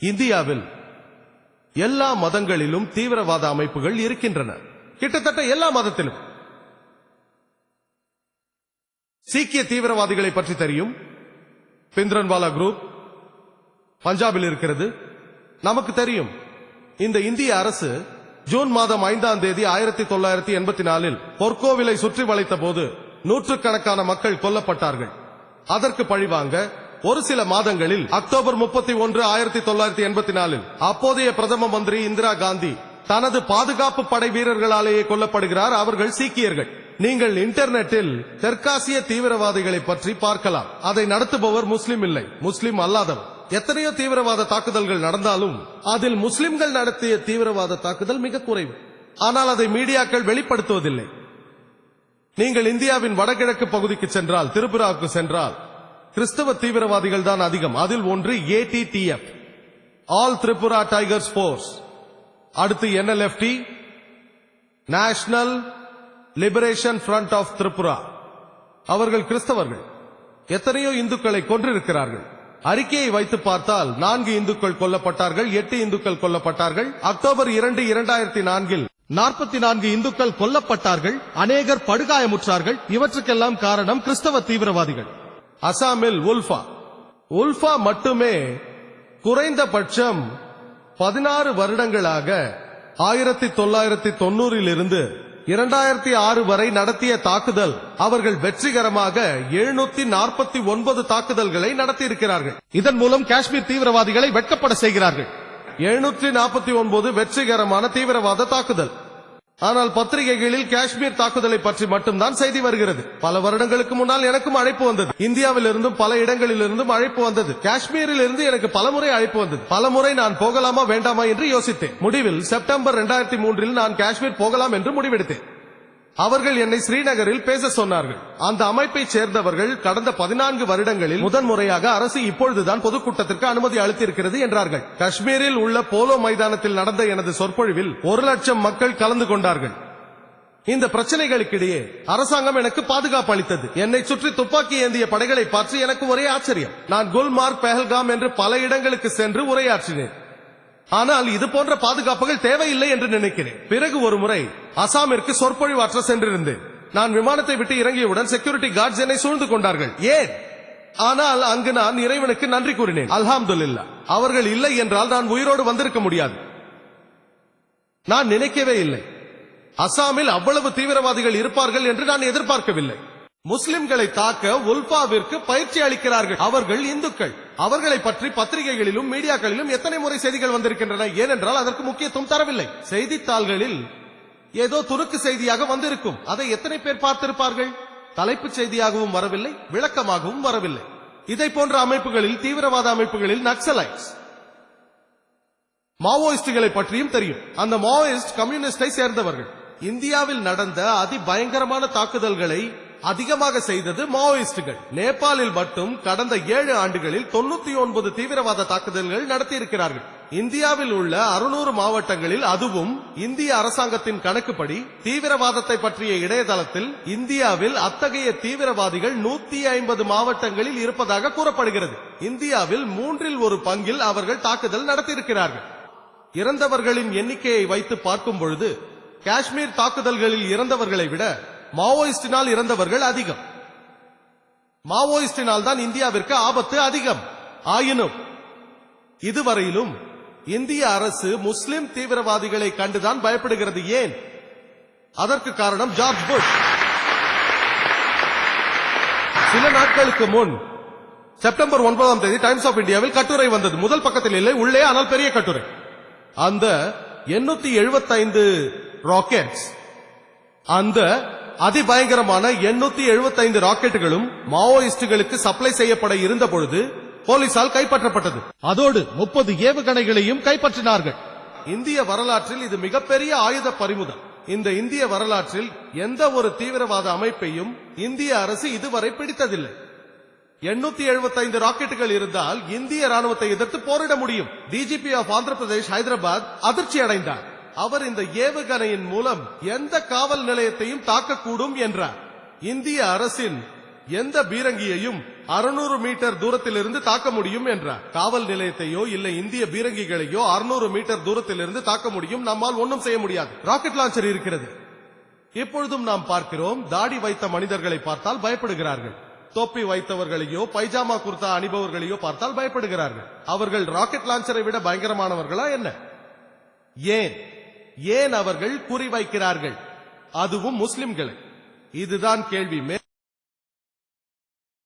இந்தியாவில் எல்லா மதங்களிலும் தீவிரவாத அமைப்புகள் இருக்கின்றன. கிட்டத்தட்ட எல்லா மதத்திலும். சீக்கிய தீவிரவாதிகளை பற்றி தெரியும். பிந்திரன்வாலா குரூப் பஞ்சாபில் இருக்கிறது. நமக்கு தெரியும். இந்த இந்திய அரசு ஜூன் மாதம் ஐந்தாம் தேதி ஆயிரத்தி தொள்ளாயிரத்தி எண்பத்தி நாலில் பொற்கோவிலை சுற்றி வளைத்த போது நூற்றுக்கணக்கான மக்கள் கொல்லப்பட்டார்கள். அதற்கு பழிவாங்க ஒரு சில மாதங்களில் அக்டோபர் முப்பத்தி ஒன்று ஆயிரத்தி தொள்ளாயிரத்தி எண்பத்தி நாலில் அப்போதைய பிரதம மந்திரி இந்திரா காந்தி தனது பாதுகாப்பு படை வீரர்களாலேயே கொல்லப்படுகிறார். அவர்கள் சீக்கியர்கள். நீங்கள் இன்டர்நெட்டில் தெற்காசிய தீவிரவாதிகளை பற்றி பார்க்கலாம். அதை நடத்துபவர் முஸ்லிம் இல்லை. முஸ்லிம் அல்லாதவர். எத்தனையோ தீவிரவாத தாக்குதல்கள் நடந்தாலும் அதில் முஸ்லிம்கள் நடத்திய தீவிரவாத தாக்குதல் மிக குறைவு. ஆனால் அதை மீடியாக்கள் வெளிப்படுத்துவதில்லை. நீங்கள் இந்தியாவின் வடகிழக்கு பகுதிக்கு சென்றால் திரிபுராவுக்கு சென்றால் கிறிஸ்தவ தீவிரவாதிகள் தான் அதிகம். அதில் ஒன்று ATTF all Tripura tigers force அடுத்து NLFT national liberation front of Tripura அவர்கள் கிறிஸ்தவர்கள். எத்தனையோ இந்துக்களை கொன்றிருக்கிறார்கள். அறிக்கையை வைத்து பார்த்தால் நான்கு இந்துக்கள் கொல்லப்பட்டார்கள் எட்டு இந்துக்கள் கொல்லப்பட்டார்கள். அக்டோபர் இரண்டு இரண்டாயிரத்தி நான்கில் நாற்பத்தி நான்கு இந்துக்கள் கொல்லப்பட்டார்கள். அநேகர் படுகாயமுற்றார்கள். இவற்றுக்கெல்லாம் காரணம் கிறிஸ்தவ தீவிரவாதிகள். அசாமில் உல்ஃபா. உல்ஃபா மட்டுமே குறைந்தபட்சம் பதினாறு வருடங்களாக ஆயிரத்தி தொள்ளாயிரத்தி தொண்ணூறில் இருந்து இரண்டாயிரத்தி ஆறு வரை நடத்திய தாக்குதல் அவர்கள் வெற்றிகரமாக எழுநூத்தி நாற்பத்தி ஒன்பது தாக்குதல்களை நடத்தியிருக்கிறார்கள். இதன் மூலம் காஷ்மீர் தீவிரவாதிகளை வெட்கப்பட செய்கிறார்கள். எழுநூற்றி நாற்பத்தி ஒன்பது வெற்றிகரமான தீவிரவாத தாக்குதல். ஆனால் பத்திரிகைகளில் காஷ்மீர் தாக்குதலை பற்றி மட்டும்தான் செய்தி வருகிறது. பல வருடங்களுக்கு முன்னால் எனக்கும் அழைப்பு வந்தது. இந்தியாவில் இருந்தும் பல இடங்களில் இருந்தும் அழைப்பு வந்தது. காஷ்மீரில் இருந்து எனக்கு பலமுறை அழைப்பு வந்தது. பலமுறை நான் போகலாமா வேண்டாமா என்று யோசித்தேன். முடிவில் செப்டம்பர் இரண்டாயிரத்தி மூன்றில் நான் காஷ்மீர் போகலாம் என்று முடிவெடுத்தேன். அவர்கள் என்னை ஸ்ரீநகரில் பேச சொன்னார்கள். அந்த அமைப்பைச் சேர்ந்தவர்கள் கடந்த பதினான்கு வருடங்களில் முதன்முறையாக அரசு இப்பொழுதுதான் பொதுக்கூட்டத்திற்கு அனுமதி அளித்திருக்கிறது என்றார்கள். காஷ்மீரில் உள்ள போலோ மைதானத்தில் நடந்த எனது சொற்பொழிவில் ஒரு லட்சம் மக்கள் கலந்து கொண்டார்கள். இந்த பிரச்சனைகளுக்கிடையே அரசாங்கம் எனக்கு பாதுகாப்பு அளித்தது. என்னை சுற்றி துப்பாக்கி ஏந்திய படைகளை பார்த்து எனக்கு ஒரே ஆச்சரியம். நான் குல்மார்க் பெஹல்காம் என்று பல இடங்களுக்கு சென்று உரையாற்றினேன். ஆனால் இது போன்ற பாதுகாப்புகள் தேவையில்லை என்று நினைக்கிறேன். பிறகு ஒரு முறை அசாமிற்கு சொற்பொழிவாற்ற சென்றிருந்தேன். நான் விமானத்தை விட்டு இறங்கியவுடன் செக்யூரிட்டி கார்ட்ஸ் என்னை சூழ்ந்து கொண்டார்கள். ஏன்? ஆனால் அங்கு நான் இறைவனுக்கு நன்றி கூறினேன். அல்ஹாம்துல்லா அவர்கள் இல்லை என்றால் நான் உயிரோடு வந்திருக்க முடியாது. நான் நினைக்கவே இல்லை. அசாமில் அவ்வளவு தீவிரவாதிகள் இருப்பார்கள் என்று நான் எதிர்பார்க்கவில்லை. முஸ்லிம்களை தாக்க உல்பாவிற்கு பயிற்சி அளிக்கிறார்கள். அவர்கள் இந்துக்கள். அவர்களை பற்றி பத்திரிகைகளிலும் மீடியாக்களிலும் எத்தனை முறை செய்திகள் வந்திருக்கின்றன? ஏனென்றால் அதற்கு முக்கியத்துவம் தரவில்லை. செய்தித்தாள்களில் ஏதோ துருக்கு செய்தியாக வந்திருக்கும். அதை எத்தனை பேர் பார்த்திருப்பார்கள்? தலைப்பு செய்தியாகவும் வரவில்லை விளக்கமாகவும் வரவில்லை. இதை போன்ற அமைப்புகளில் தீவிரவாத அமைப்புகளில் நக்சலைட்ஸ் மாவோயிஸ்டுகளை பற்றியும் தெரியும். அந்த மாவோயிஸ்ட் கம்யூனிஸ்டை சேர்ந்தவர்கள். இந்தியாவில் நடந்த அதிபயங்கரமான தாக்குதல்களை அதிகமாக செய்தது மாவோயிஸ்டுகள். நேபாளில் மட்டும் கடந்த ஏழு ஆண்டுகளில் தொண்ணூத்தி ஒன்பது தீவிரவாத தாக்குதல்கள் நடத்தியிருக்கிறார்கள். இந்தியாவில் உள்ள அறுநூறு மாவட்டங்களில் அதுவும் இந்திய அரசாங்கத்தின் கணக்குப்படி தீவிரவாதத்தை பற்றிய இணையதளத்தில் இந்தியாவில் அத்தகைய தீவிரவாதிகள் நூத்தி ஐம்பது மாவட்டங்களில் இருப்பதாக கூறப்படுகிறது. இந்தியாவில் மூன்றில் ஒரு பங்கில் அவர்கள் தாக்குதல் நடத்தியிருக்கிறார்கள். இறந்தவர்களின் எண்ணிக்கையை வைத்து பார்க்கும் பொழுது காஷ்மீர் தாக்குதல்களில் இறந்தவர்களை விட மாவோயிஸ்டினால் இறந்தவர்கள் அதிகம். மாவோயிஸ்டினால் தான் இந்தியாவிற்கு ஆபத்து அதிகம். ஆயினும் இதுவரையிலும் இந்திய அரசு முஸ்லிம் தீவிரவாதிகளை கண்டுதான் பயப்படுகிறது. ஏன்? அதற்கு காரணம் ஜார்ஜ் புஷ். சில நாட்களுக்கு முன் செப்டம்பர் ஒன்பதாம் தேதி டைம்ஸ் ஆஃப் இந்தியாவில் கட்டுரை வந்தது. முதல் பக்கத்தில் இல்லை உள்ளே ஆனால் பெரிய கட்டுரை. அந்த எண்ணூத்தி எழுபத்தைந்து ராக்கெட்ஸ் அந்த அதிபயங்கரமான எண்ணூத்தி எழுபத்தைந்து ராக்கெட்டுகளும் மாவோயிஸ்டுகளுக்கு சப்ளை செய்யப்பட இருந்த பொழுது போலீசால் கைப்பற்றப்பட்டது. அதோடு முப்பது ஏவுகணைகளையும் கைப்பற்றினார்கள். இந்திய வரலாற்றில் இது மிகப்பெரிய ஆயுத பறிமுதல். இந்த இந்திய வரலாற்றில் எந்த ஒரு தீவிரவாத அமைப்பையும் இந்திய அரசு இதுவரை பிடித்ததில்லை. எண்ணூத்தி எழுபத்தைந்து ராக்கெட்டுகள் இருந்தால் இந்திய ராணுவத்தை எதிர்த்து போரிட முடியும். டிஜிபி ஆஃப் ஆந்திர பிரதேஷ் ஹைதராபாத் அதிர்ச்சி அடைந்தார் அவர் இந்த ஏவுகணையின் மூலம் எந்த காவல் நிலையத்தையும் தாக்கக்கூடும் என்றார். இந்திய அரசின் எந்த பீரங்கியையும் அறுநூறு மீட்டர் தூரத்திலிருந்து தாக்க முடியும் என்றார். காவல் நிலையத்தையோ இல்லை இந்திய பீரங்கிகளையோ அறுநூறு மீட்டர் தூரத்திலிருந்து தாக்க முடியும் நம்மால் ஒன்றும் செய்ய முடியாது. ராக்கெட் லான்ச்சர் இருக்கிறது. எப்பொழுதும் நாம் பார்க்கிறோம் தாடி வைத்த மனிதர்களை பார்த்தால் பயப்படுகிறார்கள். தொப்பி வைத்தவர்களையோ பைஜாமா குர்தா அணிபவர்களையோ பார்த்தால் பயப்படுகிறார்கள். அவர்கள் ராக்கெட் லான்ச்சரை விட பயங்கரமானவர்களா என்ன? ஏன்? ஏன் அவர்கள் குறிவைக்கிறார்கள் அதுவும் முஸ்லிம்களை. இதுதான் கேள்வி.